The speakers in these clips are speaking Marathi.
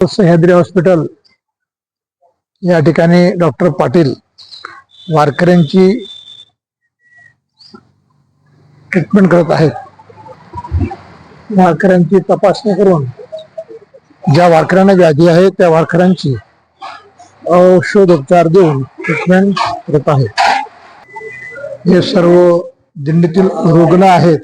सह्याद्री हॉस्पिटल या ठिकाणी डॉक्टर पाटील वारकऱ्यांची ट्रीटमेंट करत आहेत. वारकऱ्यांची तपासणी करून ज्या वारकऱ्यांना व्याधी आहे त्या वारकऱ्यांची औषधोपचार देऊन ट्रीटमेंट करत आहेत हे सर्व दिंडीतील रुग्ण आहेत.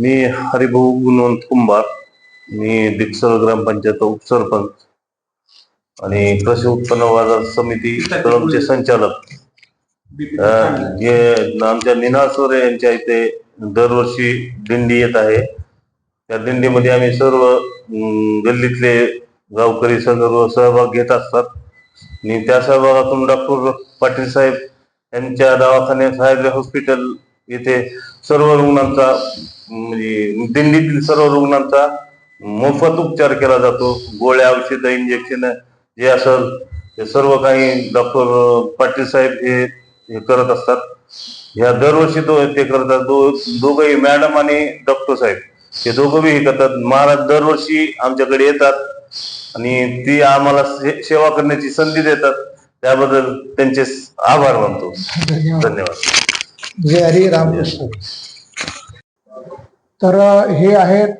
मी हरिभाऊ गुणवंत कुंभार. मी दिक्सर ग्रामपंचायत उपसरपंच आणि कृषी उत्पन्न बाजार समिती कळमचे संचालक. जे आमच्या निनासोरे यांच्या इथे दरवर्षी दिंडी येत आहे. त्या दिंडीमध्ये आम्ही सर्व गल्लीतले गावकरी सर्व सहभाग घेत असतात. आणि त्या सहभागातून डॉक्टर पाटील साहेब त्यांच्या दवाखान्यात साहेब हॉस्पिटल येथे सर्व रुग्णांचा म्हणजे दिंडीतील सर्व रुग्णांचा मोफत उपचार केला जातो. गोळ्या औषध इंजेक्शन जे असेल ते सर्व काही डॉक्टर पाटील साहेब हे हे करत असतात. ह्या दरवर्षी तो ते करतात दो दोघंही मॅडम आणि डॉक्टर साहेब हे दोघंही हे करतात. महाराज दरवर्षी आमच्याकडे येतात आणि ती आम्हाला से- सेवा करण्याची संधी देतात. त्याबद्दल त्यांचे आभार मानतो. धन्यवाद. जय हरी रामकृष्ण तर हे आहेत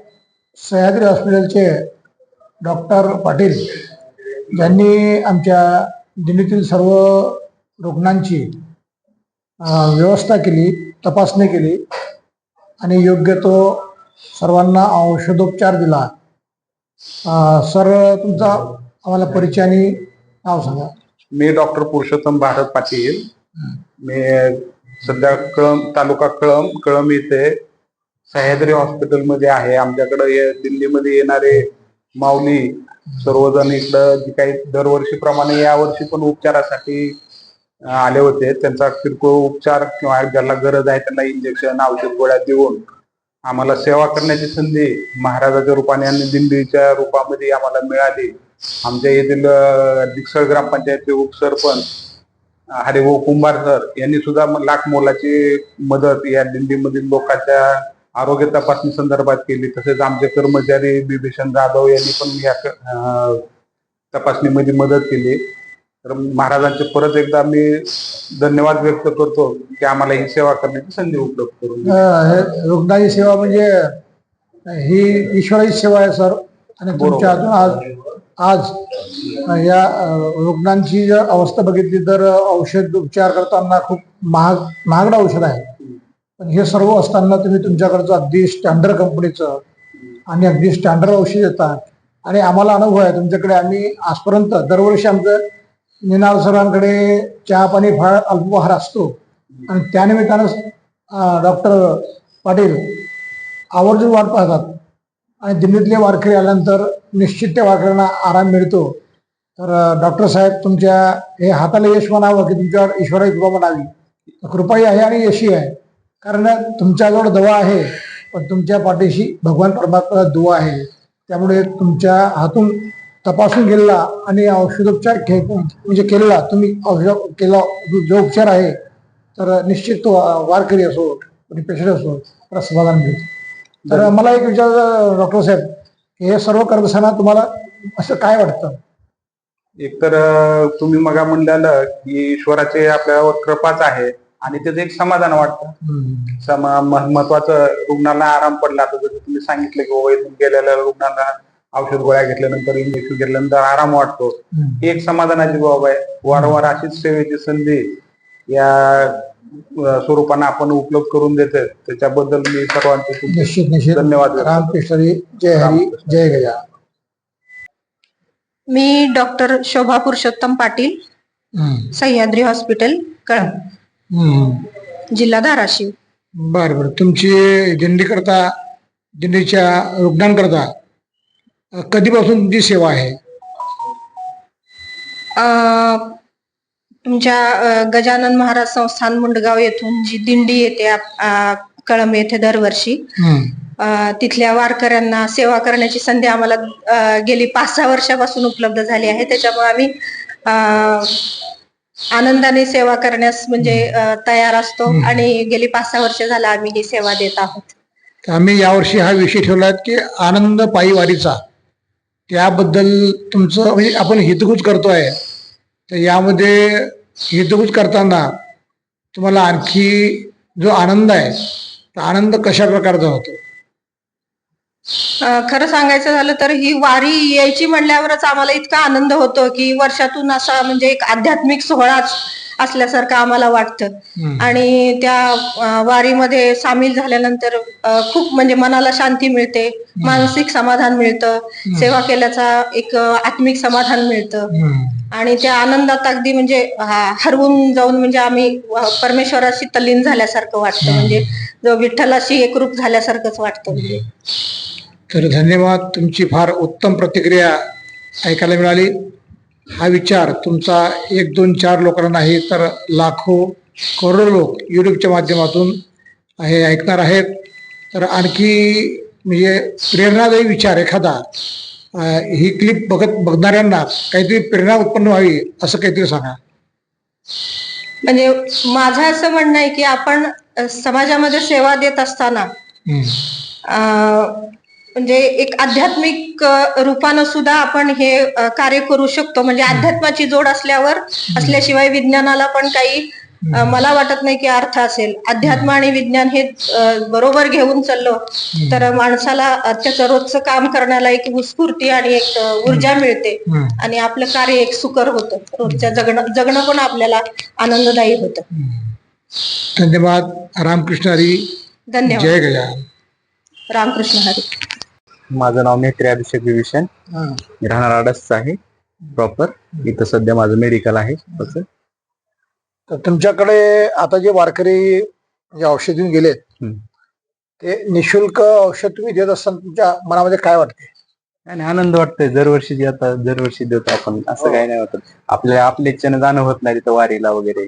सह्याद्री हॉस्पिटलचे डॉक्टर पाटील. ज्यांनी आमच्या दिल्लीतील सर्व रुग्णांची व्यवस्था केली तपासणी केली आणि योग्य तो सर्वांना औषधोपचार दिला. सर तुमचा आम्हाला परिचय आणि नाव सांगा. मी डॉक्टर पुरुषोत्तम भारत पाटील. मी सध्या कळम तालुका कळम कळम येथे सह्याद्री हॉस्पिटलमध्ये आहे. आमच्याकडे ये- दिल्लीमध्ये येणारे माऊली सर्वजण इकडं जी काही दरवर्षीप्रमाणे यावर्षी पण उपचारासाठी आले होते. त्यांचा किरकोळ उपचार किंवा ज्याला गरज आहे त्यांना इंजेक्शन औषध गोळ्या देऊन आम्हाला सेवा करण्याची संधी महाराजाच्या रूपाने आणि दिंडीच्या रूपामध्ये आम्हाला मिळाली. आमच्या येथील दिक्षळ ग्रामपंचायतचे उपसरपंच हरिभाऊ कुंभार सर यांनी सुद्धा लाख मोलाची मदत या दिंडीमधील लोकांच्या आरोग्य तपासणी संदर्भात केली. तसेच आमचे कर्मचारी बिभीषण जाधव यांनी पण या तपासणीमध्ये मदत केली. तर महाराजांचे परत एकदा मी धन्यवाद व्यक्त करतो की आम्हाला ही सेवा करण्याची संधी उपलब्ध करून रुग्णाची सेवा म्हणजे ही ईश्वराची सेवा आहे सर. आणि तुमच्या हातून आज आज या रुग्णांची जर अवस्था बघितली तर औषध उपचार करताना खूप महाग महागडं औषध आहे. पण हे सर्व असताना तुम्ही तुमच्याकडचं अगदी स्टँडर्ड कंपनीचं आणि अगदी स्टँडर्ड औषध देतात. आणि आम्हाला अनुभव आहे तुमच्याकडे आम्ही आजपर्यंत दरवर्षी आमचं निनाल सरांकडे चहा पाणी फार अल्पहार असतो. आणि त्यानिमित्तानं डॉक्टर पाटील आवर्जून वाट पाहतात. आणि दिल्लीतले वारकरी आल्यानंतर निश्चित त्या वारकऱ्यांना आराम मिळतो. तर डॉक्टर साहेब तुमच्या हे हाताला यश म्हणावं की तुमच्यावर ईश्वराची कृपा म्हणावी? कृपाही आहे आणि यशी आहे. कारण तुमच्याजवळ दवा आहे पण तुमच्या पाठीशी भगवान परमात्मा दुवा आहे. त्यामुळे तुमच्या हातून तपासून गेलेला आणि औषधोपचार घे म्हणजे केलेला तुम्ही औषध केला जो उपचार आहे तर निश्चित तो वारकरी असो कोणी पेशंट असो त्याला समाधान मिळतो. तर मला एक विचार डॉक्टर साहेब हे सर्व करत असताना तुम्हाला असं काय वाटतं एकतर तुम्ही मगा म्हणलेलं की ईश्वराचे आपल्यावर कृपाच आहे आणि त्याचं एक समाधान वाटतं. समा- महत्वाचं रुग्णाला आराम पडला तर जसं तुम्ही सांगितलं की बाबा इथून गेलेल्या रुग्णांना औषध गोळ्या घेतल्यानंतर इंजेक्शन घेतल्यानंतर आराम वाटतो. ही एक समाधानाची बाब आहे वारंवार अशीच सेवेची संधी या स्वरूपानं आपण उपलब्ध करून देते त्याच्याबद्दल मी सर्वांचे खूप निश्चित निश्चित. धन्यवाद. रामकृष्ण जय हरी जय गजा मी डॉक्टर शोभा पुरुषोत्तम पाटील. सह्याद्री हॉस्पिटल कळम हम्म. जिल्हा धाराशिव. बरं बरं. तुमची दिंडी करता दिंडीच्या रुग्णांकरता कधीपासून तुमची सेवा आहे? तुमच्या गजानन महाराज संस्थान मुंडगाव येथून जी दिंडी येते आप- कळम येथे दरवर्षी. अं, तिथल्या वारकऱ्यांना सेवा करण्याची संधी आम्हाला अं, गेली पाच सहा वर्षापासून उपलब्ध झाली आहे. त्याच्यामुळे आम्ही अं, आनंदाने सेवा करण्यास म्हणजे अ, तयार असतो आणि गेली पाच सहा वर्ष झालं आम्ही ही सेवा देत आहोत. तर आम्ही यावर्षी हा विषय ठेवला की आनंद पायी वारीचा. त्याबद्दल तुमचं म्हणजे आपण हितगुज करतोय. तर यामध्ये हितगुज करताना तुम्हाला आणखी जो आनंद आहे तो आनंद कशा प्रकारचा होतो? खरं सांगायचं झालं तर ही वारी यायची म्हणल्यावरच आम्हाला इतका आनंद होतो की वर्षातून असा म्हणजे एक आध्यात्मिक सोहळाच असल्यासारखं आम्हाला वाटतं. आणि त्या वारीमध्ये सामील झाल्यानंतर खूप म्हणजे मनाला शांती मिळते मानसिक समाधान मिळतं सेवा केल्याचा एक आत्मिक समाधान मिळतं. आणि त्या आनंदात अगदी म्हणजे हरवून जाऊन म्हणजे आम्ही परमेश्वराशी तल्लीन झाल्यासारखं वाटतं. म्हणजे जो विठ्ठलाशी एकरूप झाल्यासारखंच वाटतं. म्हणजे तर धन्यवाद. तुमची फार उत्तम प्रतिक्रिया ऐकायला मिळाली. हा विचार तुमचा एक दोन चार लोकांना नाही तर लाखो करोडो लोक युट्यूबच्या माध्यमातून हे ऐकणार आहेत. तर आणखी म्हणजे प्रेरणादायी विचार एखादा ही क्लिप बघत बघणाऱ्यांना काहीतरी प्रेरणा उत्पन्न व्हावी असं काहीतरी सांगा. म्हणजे माझं असं म्हणणं आहे की आपण समाजामध्ये सेवा देत असताना म्हणजे एक आध्यात्मिक रूपानं सुद्धा आपण हे कार्य करू शकतो. म्हणजे अध्यात्माची जोड असल्यावर असल्याशिवाय विज्ञानाला पण काही मला वाटत नाही की अर्थ असेल. अध्यात्म आणि विज्ञान हे बरोबर घेऊन चाललो तर माणसाला त्याचं रोजचं काम करण्याला एक उत्स्फूर्ती आणि एक ऊर्जा मिळते. आणि आपलं कार्य एक सुकर होतं. रोजच्या जगणं जगणं पण आपल्याला आनंददायी होतं. धन्यवाद. रामकृष्ण हरी. धन्यवाद. रामकृष्ण हरी. माझं नाव मेत्री अभिषेक विभीषण. हा. राहणार आडसचा आहे. प्रॉपर इथं सध्या माझं मेडिकल आहे. तसं. तर तुमच्याकडे आता जे वारकरी म्हणजे औषध घेऊन गेलेत. ते निशुल्क औषध तुम्ही देत असताना तुमच्या मनामध्ये काय वाटते आणि आनंद वाटतोय. दरवर्षी जे आता दरवर्षी देतो आपण. असं काही नाही होत. आपल्या आपल्या इच्छेनं जाणं होत नाही तिथं वारीला वगैरे.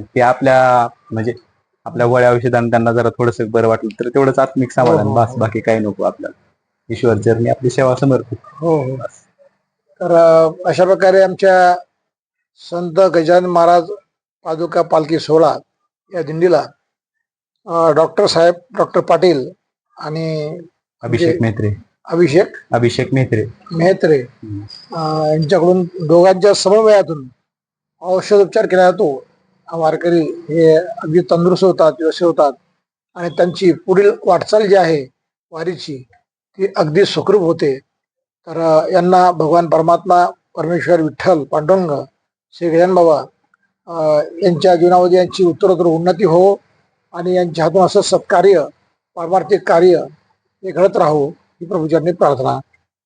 ते आपल्या म्हणजे आपल्या गोळ्या औषधानं त्यांना जरा थोडस बरं वाटलं तर तेवढंच आत्मिक हो, समाधान हो, बस हो. बाकी काही नको आपल्याला. ईश्वर चरणी आपली सेवा समर्पित. हो हो. तर अशा प्रकारे आमच्या संत गजानन महाराज पादुका पालखी सोहळा या दिंडीला डॉक्टर साहेब डॉक्टर पाटील आणि अभिषेक मेहत्रे. अभिषेक अभिषेक मेहत्रे. मेहत्रे अं, यांच्याकडून दोघांच्या समन्वयातून औषधोपचार केला जातो. वारकरी हे अगदी तंदुरुस्त होतात व्यवस्थित होतात आणि त्यांची पुढील वाटचाल जी आहे वारीची ती अगदी सुखरूप होते. तर यांना भगवान परमात्मा परमेश्वर विठ्ठल पांडुरंग श्री गजानन बाबा अं, यांच्या जीवनामध्ये यांची उत्तरोत्तर उन्नती हो आणि यांच्या हातून असं सत्कार्य पारमार्थिक कार्य हे घडत राहो ही प्रभूचरणी प्रार्थना.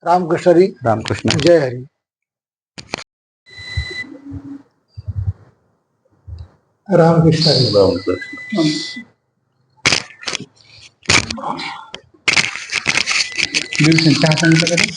रामकृष्ण हरी. रामकृष्ण. जय हरी. रामकृष्ण हरी. रामकृष्ण. चहा सांगितलं का रे?